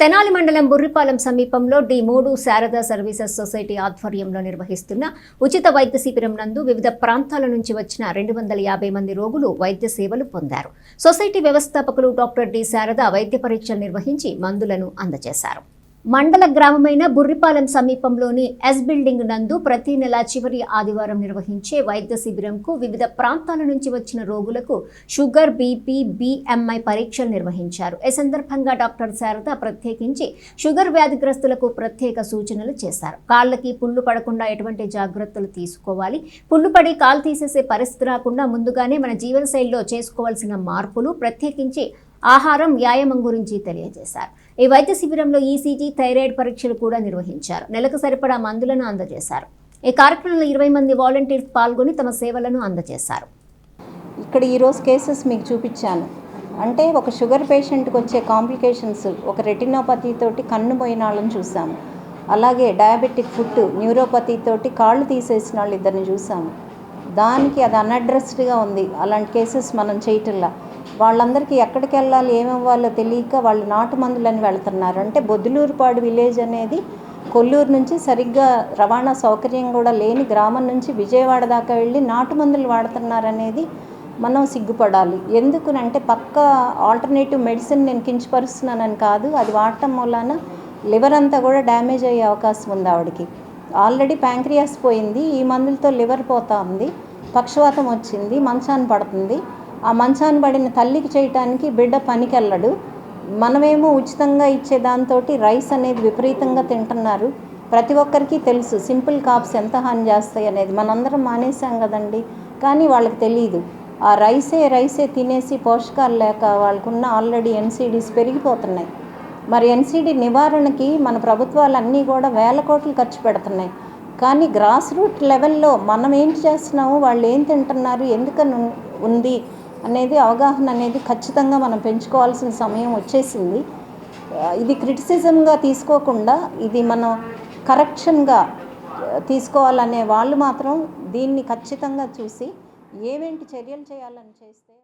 తెనాలి మండలం బుర్రిపాలెం సమీపంలో డి మూడు శారదా సర్వీసెస్ సొసైటీ ఆధ్వర్యంలో నిర్వహిస్తున్న ఉచిత వైద్య శిబిరం నందు వివిధ ప్రాంతాల నుంచి వచ్చిన రెండు వందల యాభై మంది రోగులు వైద్య సేవలు పొందారు. సొసైటీ వ్యవస్థాపకులు డాక్టర్ డి శారద వైద్య పరీక్షలు నిర్వహించి మందులను అందజేశారు. మండల గ్రామమైన బుర్రిపాలెం సమీపంలోని ఎస్ బిల్డింగ్ నందు ప్రతి నెల చివరి ఆదివారం నిర్వహించే వైద్య శిబిరంకు వివిధ ప్రాంతాల నుంచి వచ్చిన రోగులకు షుగర్ బీపీ బిఎంఐ పరీక్షలు నిర్వహించారు. ఈ సందర్భంగా డాక్టర్ శారద ప్రత్యేకించి షుగర్ వ్యాధిగ్రస్తులకు ప్రత్యేక సూచనలు చేశారు. కాళ్ళకి పుళ్ళు పడకుండా ఎటువంటి జాగ్రత్తలు తీసుకోవాలి. పుళ్ళు పడి కాలు తీసేసే పరిస్థితి రాకుండా ముందుగానే మన జీవనశైలిలో చేసుకోవాల్సిన మార్పులు ప్రత్యేకించి ఆహారం వ్యాయామం గురించి తెలియజేశారు. ఈ వైద్య శిబిరంలో ఈసీజీ థైరాయిడ్ పరీక్షలు కూడా నిర్వహించారు. నెలకు సరిపడా మందులను అందజేశారు. ఈ కార్యక్రమంలో ఇరవై మంది వాలంటీర్స్ పాల్గొని తమ సేవలను అందజేశారు. ఇక్కడ ఈరోజు కేసెస్ మీకు చూపించాను. అంటే ఒక షుగర్ పేషెంట్కి వచ్చే కాంప్లికేషన్స్ ఒక రెటినోపతి తోటి కన్ను పోయిన వాళ్ళని చూసాము. అలాగే డయాబెటిక్ ఫుట్ న్యూరోపతి తోటి కాళ్ళు తీసేసిన వాళ్ళు ఇద్దరిని చూసాము. దానికి అది అన్అడ్రస్డ్గా ఉంది. అలాంటి కేసెస్ మనం చేయటంలా. వాళ్ళందరికీ ఎక్కడికి వెళ్ళాలి ఏమవ్వాలో తెలియక వాళ్ళు నాటు మందులని వెళ్తున్నారు. అంటే బొద్దులూరుపాడు విలేజ్ అనేది కొల్లూరు నుంచి సరిగ్గా రవాణా సౌకర్యం కూడా లేని గ్రామం నుంచి విజయవాడ దాకా వెళ్ళి నాటు మందులు వాడుతున్నారనేది మనం సిగ్గుపడాలి. ఎందుకునంటే పక్క ఆల్టర్నేటివ్ మెడిసిన్ నేను కించపరుస్తున్నానని కాదు అది వాడటం మూలాన లివర్ అంతా కూడా డ్యామేజ్ అయ్యే అవకాశం ఉంది ఆవిడకి. ఆల్రెడీ ప్యాంక్రియాస్ పోయింది ఈ మందులతో లివర్ పోతా ఉంది. పక్షవాతం వచ్చింది మంచాన్ని పడుతుంది. ఆ మంచాన్ని పడిన తల్లికి చేయటానికి బిడ్డ పనికెళ్ళడు. మనమేమో ఉచితంగా ఇచ్చే దాంతో రైస్ అనేది విపరీతంగా తింటున్నారు. ప్రతి ఒక్కరికి తెలుసు సింపుల్ కాప్స్ ఎంత హాని చేస్తాయి అనేది. మనందరం మానేసాం కదండి. కానీ వాళ్ళకి తెలియదు ఆ రైసే రైసే తినేసి పోషకాలు లేక వాళ్ళకున్న ఆల్రెడీ ఎన్సీడీస్ పెరిగిపోతున్నాయి. మరి ఎన్సీడీ నివారణకి మన ప్రభుత్వాలు అన్నీ కూడా వేల కోట్లు ఖర్చు పెడుతున్నాయి. కానీ గ్రాస్ రూట్ లెవెల్లో మనం ఏం చేస్తున్నాము వాళ్ళు ఏం తింటున్నారు ఎందుకని ఉంది అనేది అవగాహన అనేది ఖచ్చితంగా మనం పెంచుకోవాల్సిన సమయం వచ్చేసింది. ఇది క్రిటిసిజంగా తీసుకోకుండా ఇది మనం కరెక్షన్గా తీసుకోవాలనే వాళ్ళు మాత్రం దీన్ని ఖచ్చితంగా చూసి ఏమేంటి చర్యలు చేయాలని చేస్తే